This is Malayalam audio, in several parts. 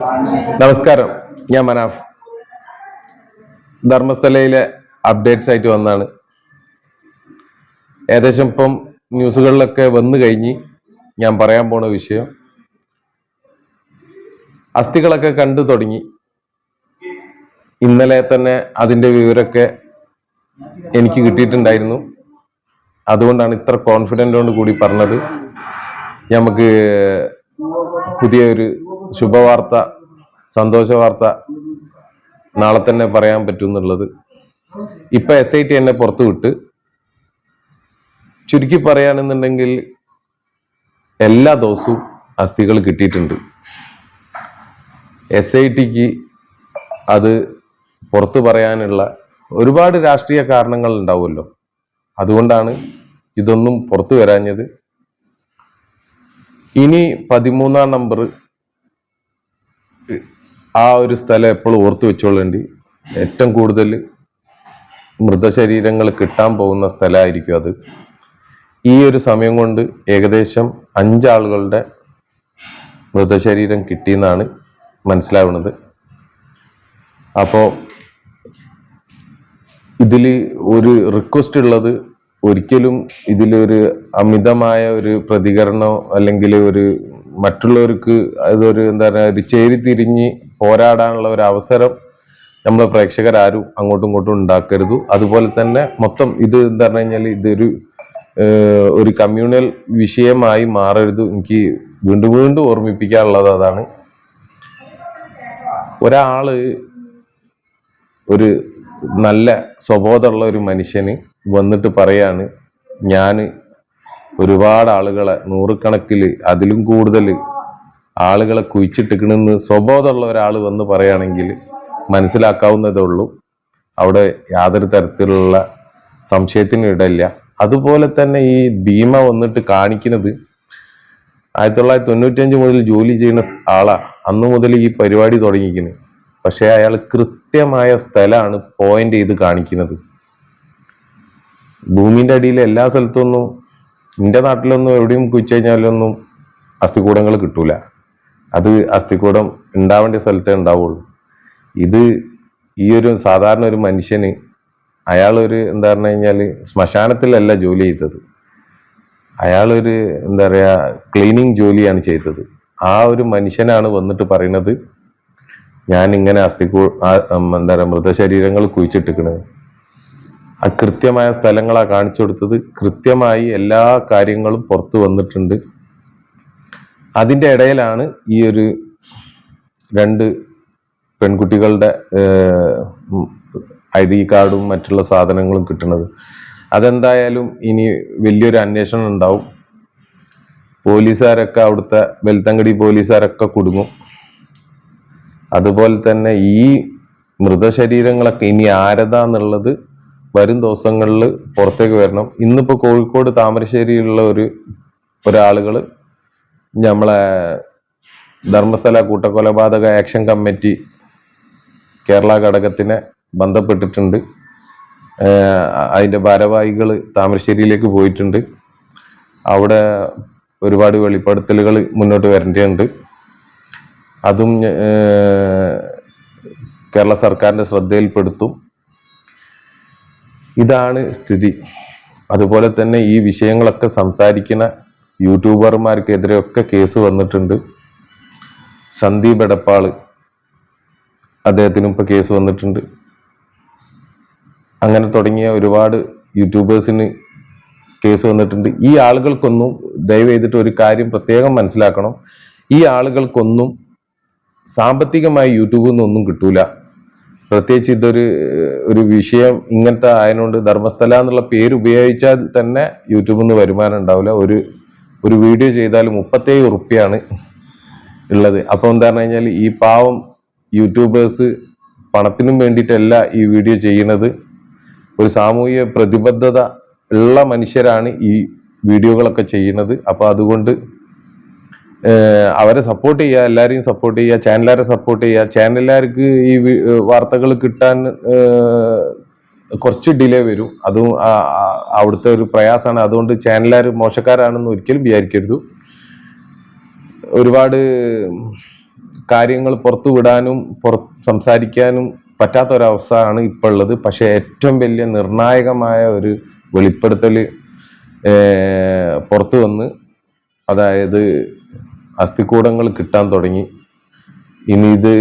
നമസ്കാരം. ഞാൻ മനാഫ്. ധർമ്മസ്ഥലയിലെ അപ്ഡേറ്റ്സ് ആയിട്ട് വന്നാണ്. ഏകദേശം ഇപ്പം ന്യൂസുകളിലൊക്കെ വന്നു കഴിഞ്ഞ് ഞാൻ പറയാൻ പോണ വിഷയം അസ്ഥികളൊക്കെ കണ്ടു തുടങ്ങി. ഇന്നലെ തന്നെ അതിന്റെ വിവരമൊക്കെ എനിക്ക് കിട്ടിയിട്ടുണ്ടായിരുന്നു. അതുകൊണ്ടാണ് ഇത്ര കോൺഫിഡന്റോട് കൂടി പറഞ്ഞത്. നമുക്ക് പുതിയ ഒരു ശുഭവാർത്ത സന്തോഷ വാർത്ത നാളെ തന്നെ പറയാൻ പറ്റും എന്നുള്ളത് ഇപ്പൊ എസ് ഐ ടി എന്നെ പുറത്തു വിട്ട് ചുരുക്കി പറയുകയാണെന്നുണ്ടെങ്കിൽ എല്ലാ ദിവസവും അസ്ഥികൾ കിട്ടിയിട്ടുണ്ട്. എസ് ഐ ടിക്ക് അത് പുറത്തു പറയാനുള്ള ഒരുപാട് രാഷ്ട്രീയ കാരണങ്ങൾ ഉണ്ടാവുമല്ലോ. അതുകൊണ്ടാണ് ഇതൊന്നും പുറത്തു വരാഞ്ഞത്. ഇനി പതിമൂന്നാം നമ്പർ ആ ഒരു സ്ഥലം എപ്പോഴും ഓർത്തു വെച്ചോളേണ്ടി. ഏറ്റവും കൂടുതൽ മൃതശരീരങ്ങൾ കിട്ടാൻ പോകുന്ന സ്ഥലമായിരിക്കും അത്. ഈ ഒരു സമയം കൊണ്ട് ഏകദേശം അഞ്ചാളുകളുടെ മൃതശരീരം കിട്ടിയെന്നാണ് മനസ്സിലാവുന്നത്. അപ്പോൾ ഇതിൽ ഒരു റിക്വസ്റ്റ് ഉള്ളത് ഒരിക്കലും ഇതിലൊരു അമിതമായ ഒരു പ്രതികരണോ അല്ലെങ്കിൽ ഒരു മറ്റുള്ളവർക്ക് അതൊരു എന്താ പറയുക ഒരു ചേരി തിരിഞ്ഞ് പോരാടാനുള്ള ഒരു അവസരം നമ്മൾ പ്രേക്ഷകരാരും അങ്ങോട്ടും ഇങ്ങോട്ടും ഉണ്ടാക്കരുത്. അതുപോലെ തന്നെ മൊത്തം ഇത് എന്താ പറഞ്ഞു കഴിഞ്ഞാൽ ഇതൊരു ഒരു കമ്മ്യൂണൽ വിഷയമായി മാറരുത്. എനിക്ക് വീണ്ടും വീണ്ടും ഓർമ്മിപ്പിക്കാനുള്ളത് അതാണ്. ഒരാൾ ഒരു നല്ല സ്വബോധമുള്ള ഒരു മനുഷ്യന് വന്നിട്ട് പറയാണ് ഞാൻ ഒരുപാട് ആളുകളെ നൂറുകണക്കിൽ അതിലും കൂടുതൽ ആളുകളെ കുഴിച്ചിട്ടിക്കണെന്ന് സ്വബോധമുള്ള ഒരാൾ വന്ന് പറയുകയാണെങ്കിൽ മനസ്സിലാക്കാവുന്നതേ ഉള്ളൂ അവിടെ യാതൊരു തരത്തിലുള്ള സംശയത്തിന് ഇടയില്ല. അതുപോലെ തന്നെ ഈ ഭീമ വന്നിട്ട് കാണിക്കുന്നത് ആയിരത്തി തൊള്ളായിരത്തി തൊണ്ണൂറ്റഞ്ച് മുതൽ ജോലി ചെയ്യുന്ന ആളാ. അന്നു മുതൽ ഈ പരിപാടി തുടങ്ങിക്കുന്നത് പക്ഷേ അയാൾ കൃത്യമായ സ്ഥലമാണ് പോയിന്റ് ചെയ്ത് കാണിക്കുന്നത്. ഭൂമിന്റെ അടിയിൽ എല്ലാ സ്ഥലത്തൊന്നും എന്റെ നാട്ടിലൊന്നും എവിടെയും കുഴിച്ചു കഴിഞ്ഞാലൊന്നും അസ്ഥികൂടങ്ങൾ കിട്ടൂല. അത് അസ്ഥികൂടം ഉണ്ടാവേണ്ട സ്ഥലത്തേ ഉണ്ടാവുള്ളൂ. ഇത് ഈ ഒരു സാധാരണ ഒരു മനുഷ്യന് അയാളൊരു എന്താ പറഞ്ഞു കഴിഞ്ഞാൽ ശ്മശാനത്തിലല്ല ജോലി ചെയ്തത്. അയാളൊരു എന്താ പറയുക ക്ലീനിങ് ജോലിയാണ് ചെയ്തത്. ആ ഒരു മനുഷ്യനാണ് വന്നിട്ട് പറയുന്നത് ഞാൻ ഇങ്ങനെ അസ്ഥികൂ ആ- എന്താ പറയുക മൃതശരീരങ്ങൾ കുഴിച്ചിട്ടിക്കണത് ആ കൃത്യമായ സ്ഥലങ്ങളാ കാണിച്ചു കൊടുത്തത്. കൃത്യമായി എല്ലാ കാര്യങ്ങളും പുറത്തു വന്നിട്ടുണ്ട്. അതിന്റെ ഇടയിലാണ് ഈ ഒരു രണ്ട് പെൺകുട്ടികളുടെ ഐ ഡി കാർഡും മറ്റുള്ള സാധനങ്ങളും കിട്ടുന്നത്. അതെന്തായാലും ഇനി വലിയൊരു അന്വേഷണം ഉണ്ടാവും. പോലീസുകാരൊക്കെ അവിടുത്തെ വെൽത്തങ്കടി പോലീസുകാരൊക്കെ കുടുങ്ങും. അതുപോലെ തന്നെ ഈ മൃതശരീരങ്ങളൊക്കെ ഇനി ആരതാന്നുള്ളത് വരും ദിവസങ്ങളിൽ പുറത്തേക്ക് വരണം. ഇന്നിപ്പോൾ കോഴിക്കോട് താമരശ്ശേരിയിലുള്ള ഒരു ഒരാളുകൾ നമ്മളെ ധർമ്മസ്ഥല കൂട്ടക്കൊലപാതക ആക്ഷൻ കമ്മിറ്റി കേരള ഘടകത്തിനെ ബന്ധപ്പെട്ടിട്ടുണ്ട്. അതിന്റെ ഭാരവാഹികൾ താമരശ്ശേരിയിലേക്ക് പോയിട്ടുണ്ട്. അവിടെ ഒരുപാട് വെളിപ്പെടുത്തലുകൾ മുന്നോട്ട് വരേണ്ടതുണ്ട്. അതും കേരള സർക്കാരിന്റെ ശ്രദ്ധയിൽപ്പെടുത്തും. ഇതാണ് സ്ഥിതി. അതുപോലെ തന്നെ ഈ വിഷയങ്ങളൊക്കെ സംസാരിക്കുന്ന യൂട്യൂബർമാർക്കെതിരെയൊക്കെ കേസ് വന്നിട്ടുണ്ട്. സന്ദീപ് എടപ്പാൾ അദ്ദേഹത്തിനും ഇപ്പൊ കേസ് വന്നിട്ടുണ്ട്. അങ്ങനെ തുടങ്ങിയ ഒരുപാട് യൂട്യൂബേഴ്സിന് കേസ് വന്നിട്ടുണ്ട്. ഈ ആളുകൾക്കൊന്നും ദയവ് ചെയ്തിട്ട് ഒരു കാര്യം പ്രത്യേകം മനസ്സിലാക്കണം. ഈ ആളുകൾക്കൊന്നും സാമ്പത്തികമായി യൂട്യൂബിൽ നിന്നൊന്നും കിട്ടൂല. പ്രത്യേകിച്ച് ഇതൊരു ഒരു വിഷയം ഇങ്ങനത്തെ ആയതുകൊണ്ട് ധർമ്മസ്ഥല എന്നുള്ള പേര് ഉപയോഗിച്ചാൽ തന്നെ യൂട്യൂബിൽ നിന്ന് വരുമാനം ഉണ്ടാവില്ല. ഒരു ഒരു വീഡിയോ ചെയ്താൽ മുപ്പത്തേഴ് ഉറുപ്പ്യാണ് ഉള്ളത്. അപ്പോൾ എന്താ പറഞ്ഞു കഴിഞ്ഞാൽ ഈ പാവം യൂട്യൂബേഴ്സ് പണത്തിനും വേണ്ടിയിട്ടല്ല ഈ വീഡിയോ ചെയ്യുന്നത്. ഒരു സാമൂഹിക പ്രതിബദ്ധത ഉള്ള മനുഷ്യരാണ് ഈ വീഡിയോകളൊക്കെ ചെയ്യുന്നത്. അപ്പോൾ അതുകൊണ്ട് അവരെ സപ്പോർട്ട് ചെയ്യുക എല്ലാവരെയും സപ്പോർട്ട് ചെയ്യുക ചാനലുകാരെ സപ്പോർട്ട് ചെയ്യുക ചാനലുകാർക്ക് ഈ വാർത്തകൾ കിട്ടാൻ കുറച്ച് ഡിലേ വരും. അതും അവിടുത്തെ ഒരു പ്രയാസമാണ് അതുകൊണ്ട് ചാനലുകാർ മോശക്കാരാണെന്ന് ഒരിക്കലും വിചാരിക്കരുത്. ഒരുപാട് കാര്യങ്ങൾ പുറത്തു വിടാനും പുറത്ത് സംസാരിക്കാനും പറ്റാത്ത ഒരവസ്ഥയാണ് ഇപ്പോൾ ഉള്ളത് പക്ഷേ ഏറ്റവും വലിയ നിർണായകമായ ഒരു വെളിപ്പെടുത്തൽ പുറത്തു വന്ന് അതായത് അസ്ഥികൂടങ്ങൾ കിട്ടാൻ തുടങ്ങി. ഇനി ഇത്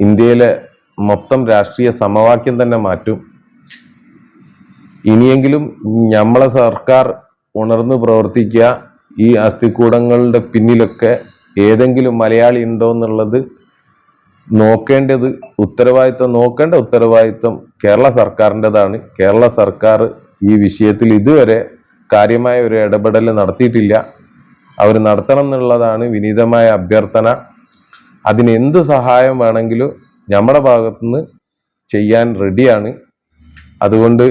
ഇന്ത്യയിലെ മൊത്തം രാഷ്ട്രീയ സമവാക്യം തന്നെ മാറ്റും. ഇനിയെങ്കിലും നമ്മളെ സർക്കാർ ഉണർന്ന് പ്രവർത്തിക്കുക. ഈ അസ്ഥികൂടങ്ങളുടെ പിന്നിലൊക്കെ ഏതെങ്കിലും മലയാളി ഉണ്ടോ എന്നുള്ളത് നോക്കേണ്ടത് ഉത്തരവാദിത്വം നോക്കേണ്ട ഉത്തരവാദിത്വം കേരള സർക്കാരിന്റെതാണ്. കേരള സർക്കാർ ഈ വിഷയത്തിൽ ഇതുവരെ കാര്യമായ ഒരു ഇടപെടൽ നടത്തിയിട്ടില്ല. അവർ നടത്തണം എന്നുള്ളതാണ് വിനീതമായ അഭ്യർത്ഥന. അതിന് എന്ത് സഹായം വേണമെങ്കിലും നമ്മുടെ ഭാഗത്തുനിന്ന് ചെയ്യാൻ റെഡിയാണ്. അതുകൊണ്ട്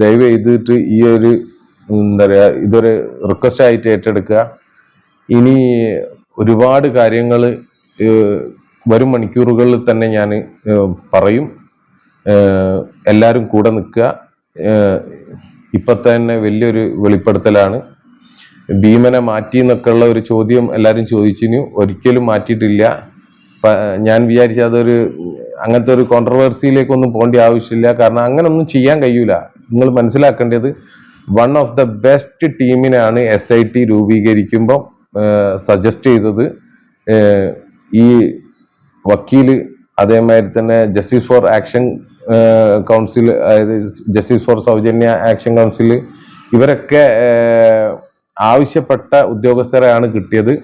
ദയവ് ചെയ്തിട്ട് ഈ ഒരു എന്താ പറയുക ഇതൊരു റിക്വസ്റ്റ് ആയിട്ട് ഏറ്റെടുക്കുക. ഇനി ഒരുപാട് കാര്യങ്ങൾ വരും മണിക്കൂറുകളിൽ തന്നെ ഞാൻ പറയും. എല്ലാവരും കൂടെ നിൽക്കുക. ഇപ്പം തന്നെ വലിയൊരു വെളിപ്പെടുത്തലാണ്. ഭീമനെ മാറ്റി എന്നൊക്കെയുള്ള ഒരു ചോദ്യം എല്ലാവരും ചോദിച്ചിനു. ഒരിക്കലും മാറ്റിയിട്ടില്ല. ഞാൻ വിചാരിച്ച അതൊരു അങ്ങനത്തെ ഒരു കോൺട്രവേഴ്സിയിലേക്കൊന്നും പോകേണ്ട ആവശ്യമില്ല. കാരണം അങ്ങനെ ഒന്നും ചെയ്യാൻ കഴിയൂല. നിങ്ങൾ മനസ്സിലാക്കേണ്ടത് വൺ ഓഫ് ദ ബെസ്റ്റ് ടീമിനാണ് എസ് ഐ ടി രൂപീകരിക്കുമ്പോൾ സജസ്റ്റ് ചെയ്തത്. ഈ വക്കീൽ അതേമാതിരി തന്നെ ജസ്റ്റിസ് ഫോർ ആക്ഷൻ കൗൺസിൽ അതായത് ജസ്റ്റിസ് ഫോർ സൗജന്യ ആക്ഷൻ കൗൺസിൽ ഇവരൊക്കെ ആവശ്യപ്പെട്ട ഉദ്യോഗസ്ഥരെയാണ് കിട്ടിയത്.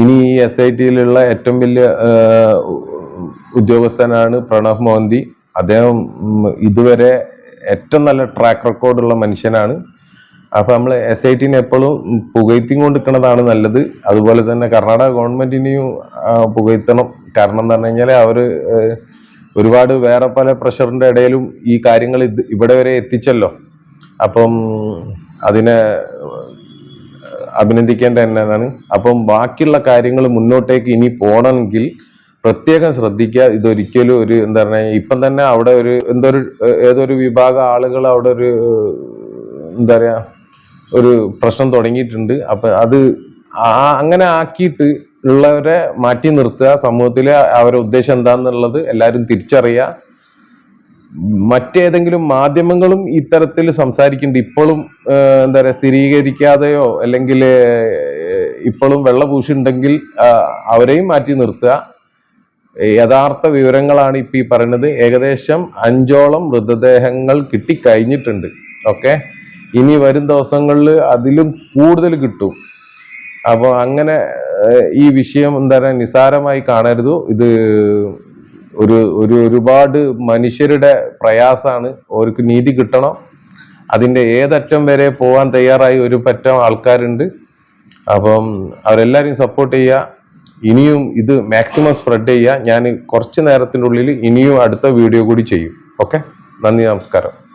ഇനി ഈ എസ് ഐ ടിയിലുള്ള ഏറ്റവും വലിയ ഉദ്യോഗസ്ഥനാണ് പ്രണവ് മോഹന്തി. അദ്ദേഹം ഇതുവരെ ഏറ്റവും നല്ല ട്രാക്ക് റെക്കോർഡുള്ള മനുഷ്യനാണ്. അപ്പൊ നമ്മൾ എസ് ഐ ടിനെ എപ്പോഴും പുകഴ്ത്തിയും കൊണ്ടിരിക്കുന്നതാണ് നല്ലത്. അതുപോലെ തന്നെ കർണാടക ഗവൺമെന്റിനെയും പുകഴ്ത്തണം. കാരണം എന്ന് പറഞ്ഞു കഴിഞ്ഞാൽ അവർ ഒരുപാട് വേറെ പല പ്രഷറിന്റെ ഇടയിലും ഈ കാര്യങ്ങൾ ഇത് ഇവിടെ വരെ എത്തിച്ചല്ലോ. അപ്പം അതിനെ അഭിനന്ദിക്കേണ്ട തന്നെയാണ് അപ്പം ബാക്കിയുള്ള കാര്യങ്ങൾ മുന്നോട്ടേക്ക് ഇനി പോകണമെങ്കിൽ പ്രത്യേകം ശ്രദ്ധിക്കുക. ഇതൊരിക്കലും ഒരു എന്താ പറയുക ഇപ്പം തന്നെ അവിടെ ഒരു എന്തോ ഒരു ഏതൊരു വിഭാഗം ആളുകൾ അവിടെ ഒരു എന്താ പറയുക ഒരു പ്രശ്നം തുടങ്ങിയിട്ടുണ്ട്. അപ്പൊ അത് ആ അങ്ങനെ ആക്കിയിട്ട് ഉള്ളവരെ മാറ്റി നിർത്തുക. സമൂഹത്തിലെ അവരുടെ ഉദ്ദേശം എന്താണെന്നുള്ളത് എല്ലാവരും തിരിച്ചറിയുക. മറ്റേതെങ്കിലും മാധ്യമങ്ങളും ഇത്തരത്തിൽ സംസാരിക്കുന്നുണ്ട്. ഇപ്പോഴും എന്താ പറയുക സ്ഥിരീകരിക്കാതെയോ അല്ലെങ്കിൽ ഇപ്പോഴും വെള്ളപൂശുണ്ടെങ്കിൽ അവരെയും മാറ്റി നിർത്തുക. യഥാർത്ഥ വിവരങ്ങളാണ് ഇപ്പം ഈ പറയുന്നത് ഏകദേശം അഞ്ചോളം മൃതദേഹങ്ങൾ കിട്ടിക്കഴിഞ്ഞിട്ടുണ്ട്. ഓക്കെ? ഇനി വരും ദിവസങ്ങളിൽ അതിലും കൂടുതൽ കിട്ടും. അപ്പോൾ അങ്ങനെ ഈ വിഷയം എന്താ പറയുക നിസാരമായി കാണരുത്. ഇത് ഒരു ഒരു ഒരുപാട് മനുഷ്യരുടെ പ്രയാസമാണ് അവർക്ക് നീതി കിട്ടണം. അതിന്റെ ഏതറ്റം വരെ പോകാൻ തയ്യാറായി ഒരു പറ്റം ആൾക്കാരുണ്ട്. അപ്പം അവരെല്ലാവരെയും സപ്പോർട്ട് ചെയ്യുക. ഇനിയും ഇത് മാക്സിമം സ്പ്രെഡ് ചെയ്യുക. ഞാൻ കുറച്ച് നേരത്തിനുള്ളിൽ ഇനിയും അടുത്ത വീഡിയോ കൂടി ചെയ്യും. ഓക്കെ നന്ദി നമസ്കാരം.